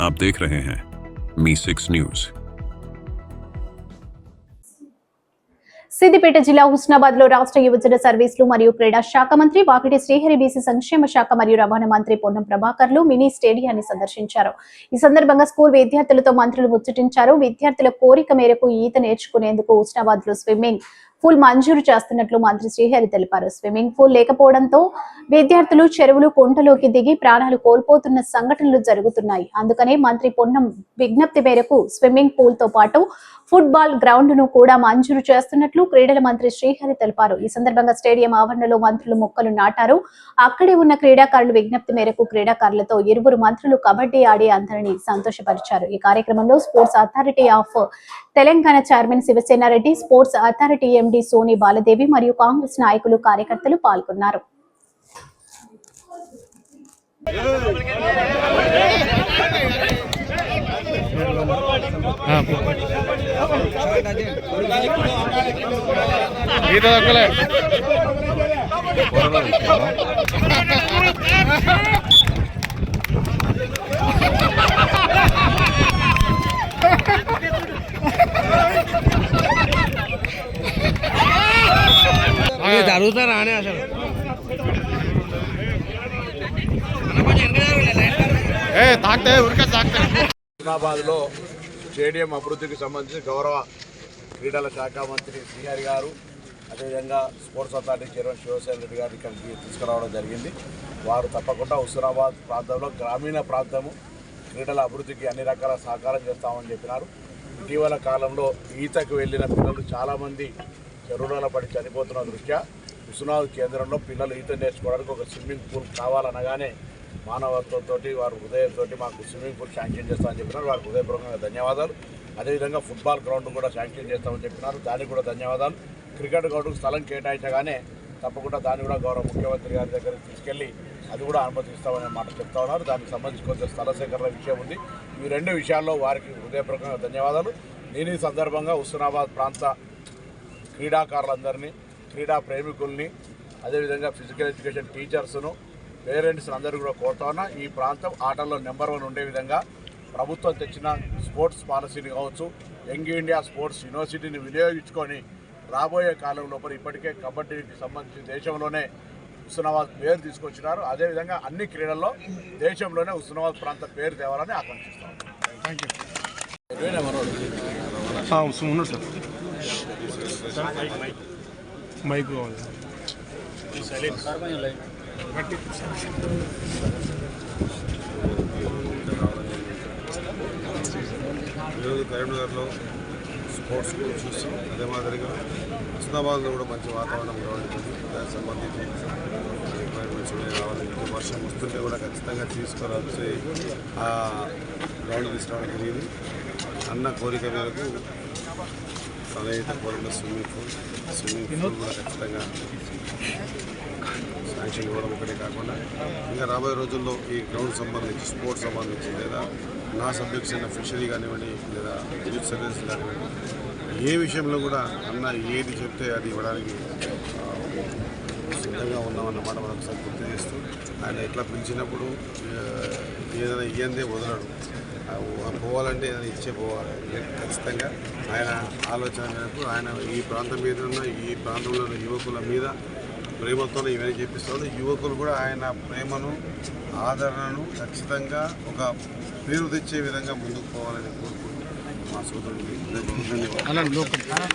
आप देख रहे हैं मी सिक्स न्यूज సిద్దిపేట జిల్లా హుస్నాబాద్ లో రాష్ట్ర యువజన సర్వీసులు మరియు క్రీడా శాఖ మంత్రి వాకిటి శ్రీహరి బీసీ సంక్షేమ శాఖ మరియు రవాణా మంత్రి పొన్నం ప్రభాకర్లు మినీ స్టేడియాన్ని సందర్శించారు ఈ సందర్భంగా స్కూల్ విద్యార్థులతో మంత్రులు ముచ్చటించారు విద్యార్థుల కోరిక మేరకు ఈత నేర్చుకునేందుకు హుస్నాబాద్ లో స్విమ్మింగ్ పూల్ మంజూరు చేస్తున్నట్లు మంత్రి శ్రీహరి తెలిపారు. స్విమ్మింగ్ పూల్ లేకపోవడంతో విద్యార్థులు చెరువులు కుంటలోకి దిగి ప్రాణాలు కోల్పోతున్న సంఘటనలు జరుగుతున్నాయి. అందుకనే మంత్రి పొన్నం విజ్ఞప్తి మేరకు స్విమ్మింగ్ పూల్తో పాటు ఫుట్బాల్ గ్రౌండ్ను కూడా మంజూరు చేస్తున్నట్లు క్రీడల మంత్రి శ్రీహరి తెలిపారు. ఈ సందర్భంగా స్టేడియం ఆవరణలో మంత్రులు మొక్కలు నాటారు. అక్కడే ఉన్న క్రీడాకారులు విజ్ఞప్తి మేరకు క్రీడాకారులతో ఇరువురు మంత్రులు కబడ్డీ ఆడి అందరినీ సంతోషపరిచారు. ఈ కార్యక్రమంలో sports authority of Telangana chairman Shivasenareddy sports authority MD Soni Baladevi మరియు కాంగ్రెస్ నాయకులు కార్యకర్తలు పాల్గొన్నారు. అని అసలు. ఏ తాకితే ఉరికే తాకితే. హుస్నాబాద్లో స్టేడియం అభివృద్ధికి సంబంధించి గౌరవ క్రీడల శాఖ మంత్రి శ్రీహరి గారు అదేవిధంగా sports authority chairman Shivasena Reddy garu ఇక్కడికి తీసుకురావడం జరిగింది. వారు తప్పకుండా హుస్నాబాద్ ప్రాంతంలో గ్రామీణ ప్రాంతము క్రీడల అభివృద్ధికి అన్ని రకాల సహకారం చేస్తామని చెప్పినారు. ఇటీవల కాలంలో ఈతకు వెళ్ళిన పిల్లలు చాలామంది చెరువులలో పడి చనిపోతున్న దృష్ట్యా విశ్వనాథ్ కేంద్రంలో పిల్లలు ఈత నేర్చుకోవడానికి ఒక స్విమ్మింగ్ పూల్ కావాలనగానే మానవత్వంతో వారు హృదయంతో మాకు స్విమ్మింగ్ పూల్ శాంక్షన్ చేస్తామని చెప్పినారు. వారికి హృదయపూర్వకంగా ధన్యవాదాలు. అదేవిధంగా ఫుట్బాల్ గ్రౌండ్ కూడా శాంక్షన్ చేస్తామని చెప్పినారు. దానికి కూడా ధన్యవాదాలు. క్రికెట్ గ్రౌండ్కు స్థలం కేటాయించగానే తప్పకుండా దాన్ని కూడా గౌరవ ముఖ్యమంత్రి గారి దగ్గరికి తీసుకెళ్ళి అది కూడా అనుమతిస్తామనే మాట చెప్తా ఉన్నారు. దానికి సంబంధించి కొంచెం స్థల సేకరణ విషయం ఉంది. ఈ రెండు విషయాల్లో వారికి హృదయపూర్వకంగా ధన్యవాదాలు. నేను ఈ సందర్భంగా హుస్నాబాద్ ప్రాంత క్రీడాకారులందరినీ క్రీడా ప్రేమికుల్ని అదేవిధంగా ఫిజికల్ ఎడ్యుకేషన్ టీచర్స్ను పేరెంట్స్ అందరూ కూడా కోరుతా ఉన్నా ఈ ప్రాంతం ఆటల్లో నెంబర్ వన్ ఉండే విధంగా ప్రభుత్వం తెచ్చిన స్పోర్ట్స్ పాలసీని కావచ్చు యంగ్ ఇండియా స్పోర్ట్స్ యూనివర్సిటీని వినియోగించుకొని రాబోయే కాలం లోపల ఇప్పటికే కబడ్డీకి సంబంధించి దేశంలోనే హుస్నాబాద్ పేరు తీసుకొచ్చినారు. అదేవిధంగా అన్ని క్రీడల్లో దేశంలోనే హుస్నాబాద్ ప్రాంత పేరు తేవాలని ఆకాంక్షిస్తాం థ్యాంక్ యూ మైక్ కావాలి. ఈరోజు కరీంనగర్లో స్పోర్ట్స్ కూడా చూస్తాం. అదే మాదిరిగా హుస్నాబాద్లో కూడా మంచి వాతావరణం రావడానికి దానికి సంబంధించి రిక్వైర్మెంట్స్ ఉన్నాయి రావాలి వర్షం వస్తుంటే కూడా ఖచ్చితంగా తీసుకురాల్సి ఆ గ్రౌండ్ తీసుకురావడం జరిగింది. అన్న కోరిక మేరకు తనైతే కోరిన స్విమ్మింగ్ పూల్ స్విమ్మింగ్ పూల్ కూడా ఖచ్చితంగా శాంక్షన్ ఇవ్వడం ఒకటే కాకుండా ఇంకా రాబోయే రోజుల్లో ఈ గ్రౌండ్ సంబంధించి స్పోర్ట్స్ సంబంధించి లేదా నా సబ్జెక్ట్స్ అయిన ఫిషరీ కానివ్వండి లేదా యూత్ సర్వీస్ కానివ్వండి ఏ విషయంలో కూడా అన్న ఏది చెప్తే అది ఇవ్వడానికి సిద్ధంగా ఉన్నామన్నమాట మనం ఒకసారి గుర్తు చేస్తూ ఆయన ఎట్లా పిలిచినప్పుడు ఏదైనా ఇయ్యందే వదలడు. పోవాలంటే ఏదైనా ఇచ్చే పోవాలి. ఖచ్చితంగా ఆయన ఆలోచన మేరకు ఆయన ఈ ప్రాంతం మీద ఉన్న ఈ ప్రాంతంలో ఉన్న యువకుల మీద ప్రేమతో ఇవన్నీ చేపిస్తాడు యువకులు కూడా ఆయన ప్రేమను ఆదరణను ఖచ్చితంగా ఒక పేరు తెచ్చే విధంగా ముందుకు పోవాలని కోరుకుంటున్నాను. మా సోదరుడికి.